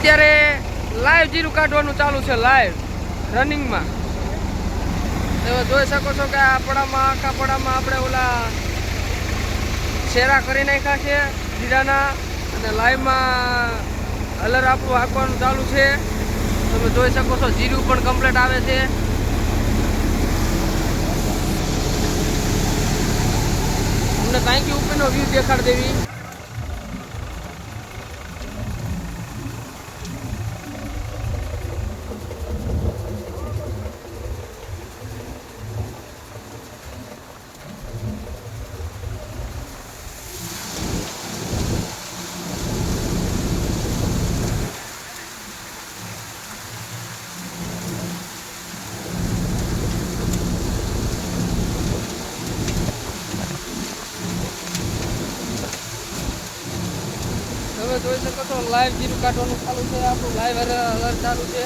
અત્યારે લાઈવ જીરું કાઢવાનું ચાલુ છે લાઈવ રનિંગમાં તમે જોઈ શકો છો કે આ પડામાં, આખા પડામાં આપણે ઓલા શેરા કરી નાખ્યા છે, જીરાના. અને લાઈવમાં હલર આપણું હાંકવાનું ચાલુ છે. તમે જોઈ શકો છો, જીરું પણ કમ્પ્લીટ આવે છે. તમને કાંઈક ઉપરનો વ્યૂ દેખાડ દેવી. તમે જોઈ શકો છો લાઈવ જીરું કાઢવાનું ચાલુ છે આપણું લાઈવ હલર ચાલુ છે.